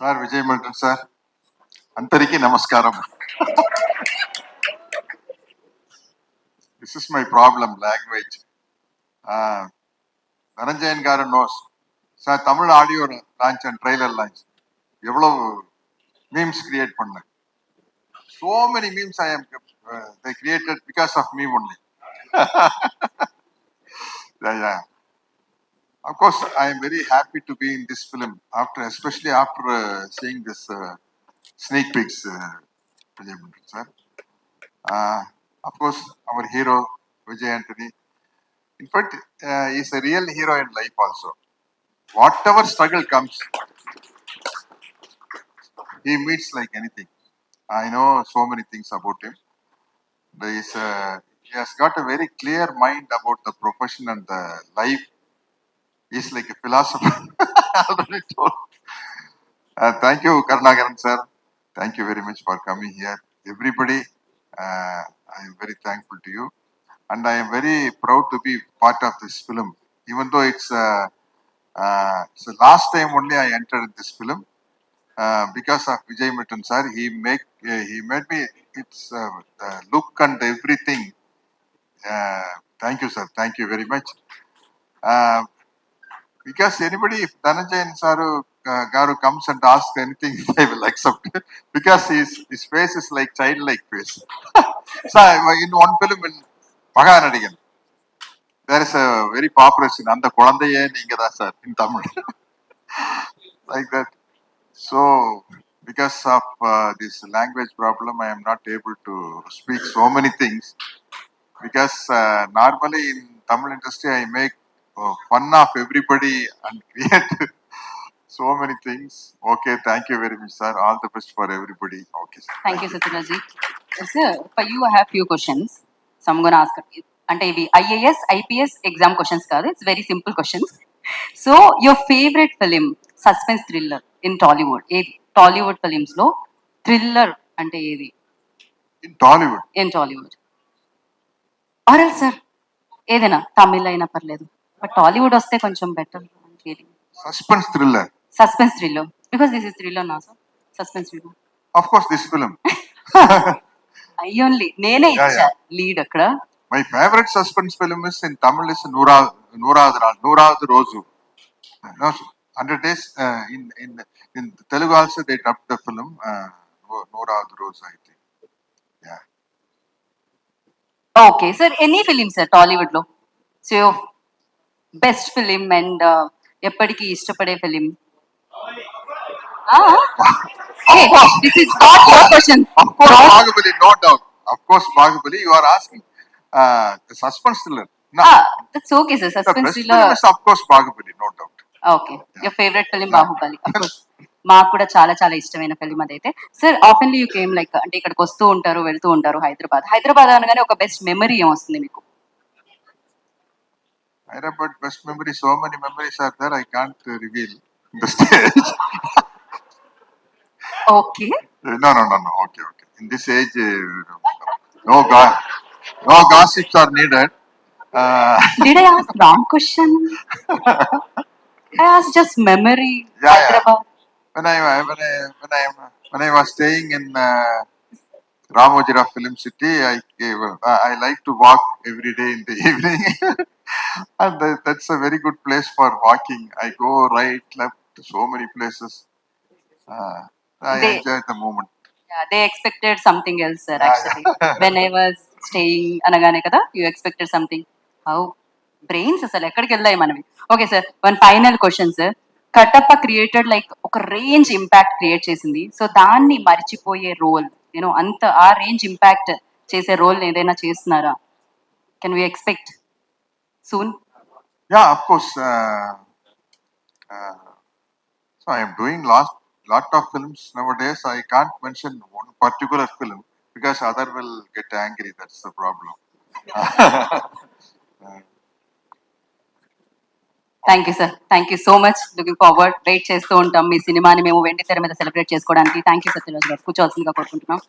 Sir Vijay Milton sir అందరికీ నమస్కారం this is my problem language Dhananjayan garu knows sir Tamil audio launch and trailer launch எவ்வளவு memes create பண்ணேன் so many memes i am uh, they created because of of course i am very happy to be in this film after especially after uh, seeing this uh, sneak peeks uh, sir uh, of course our hero vijay anthony in fact uh, he's a real hero in life also whatever struggle comes he meets like anything I know so many things about him. Is uh, he has got a very clear mind about the profession and the life. He's like a philosopher. Already told. Uh, thank you, Karnagaran sir. Thank you very much for coming here. Everybody, uh, I am very thankful to you, and I am very proud to be part of this film. Even though it's uh, uh, the last time only I entered this film uh, because of Vijay Mittan sir, he make uh, he made me it's uh, the look and everything. Uh, thank you, sir. Thank you very much. Uh, because anybody, if Dhananjay and Saru uh, comes and asks anything, they will accept it because his, face is like childlike face. so in one film in Maganadigan, there is a very popular scene, and the Kulandaye Ningada like that. So because of uh, this language problem, I am not able to speak so many things. Because uh, normally in Tamil industry, I make fun of everybody and create so many things. Okay, thank you very much, sir. All the best for everybody. Okay, sir. Thank you Sathyaraj ji sir for you I have few questions some gonna ask అంటే ఇవి IAS IPS exam questions కాదు. It's very simple questions so your favourite film suspense thriller in Tollywood ఏది Tollywood ఫిలిమ్స్లో thriller అంటే ఏది? In Tollywood, in Tollywood or else sir ఏదైనా? తమిళ్ అయినా పర్లేదు. బట్ టాలీవుడ్ వస్తే కొంచెం better feeling suspense thriller. Suspense thriller because this is thriller నా sir suspense thriller Of course, this film. I only నేనే ఇచ్చా లీడ్ అక్కడ My favorite suspense film is in Tamil is Noora Noorad Noorad Rosu. No, hundred days uh, in in in Telugu also they dubbed the film uh, Noorad Rosu. I think. Yeah. Okay sir any film sir టాలీవుడ్లో so best film and ఎప్పటికీ ఇష్టపడే film this is not your question Of course, Bahubali, no doubt. Of course, Bahubali. You are asking uh, the suspense thriller. No, that's okay sir the suspense best thriller film is of course Bahubali, no doubt. Okay your favourite film Baahubali మాకు కూడా చాలా చాలా ఇష్టమైన film అదైతే. Sir oftenly you came like అంటే ఇక్కడికి వస్తూ ఉంటారు వెళ్తూ ఉంటారు హైదరాబాద్. హైదరాబాద్ అనగానే ఒక బెస్ట్ మెమరీ ఏం I remember. best memory, so many memories are there, I can't uh, reveal in the stage. Okay. Uh, no, no, no, no, okay, okay. In this age, uh, no, go- no gossips are needed. Uh, Did I ask wrong question? I asked just memory. Yeah, yeah. When I when I when I when I was staying in uh, Ramojira Film City, I uh, I like to walk every day in the evening. And that- that's a very good place for walking. I go right, left, so many places. Uh, I They- enjoy the moment. Yeah, they expected something else, sir. Actually, when I was staying అనగానే కదా you expected something. How brains అసలు ఎక్కడికి వెళ్ళాయి మనవి okay sir one final question sir Kattappa created like ఒక range impact create చేసింది so దాన్ని మర్చిపోయే రోల్ యూనో అంత ఆ రేంజ్ ఇంపాక్ట్ చేసే రోల్ ఏదైనా చేస్తున్నారా can we expect soon Yeah, of course. Uh, uh, so I am doing lot lot of films nowadays. I can't mention one particular film because other will get angry. That's the problem. Uh, thank you sir thank you so much looking forward wait చేస్తూ ఉంటాం మీ సినిమాని మేము వెండి తెర మీద celebrate చేసుకోవడానికి thank you Satyaraju గారు కూర్చోవాల్సిందిగా కోరుకుంటున్నాం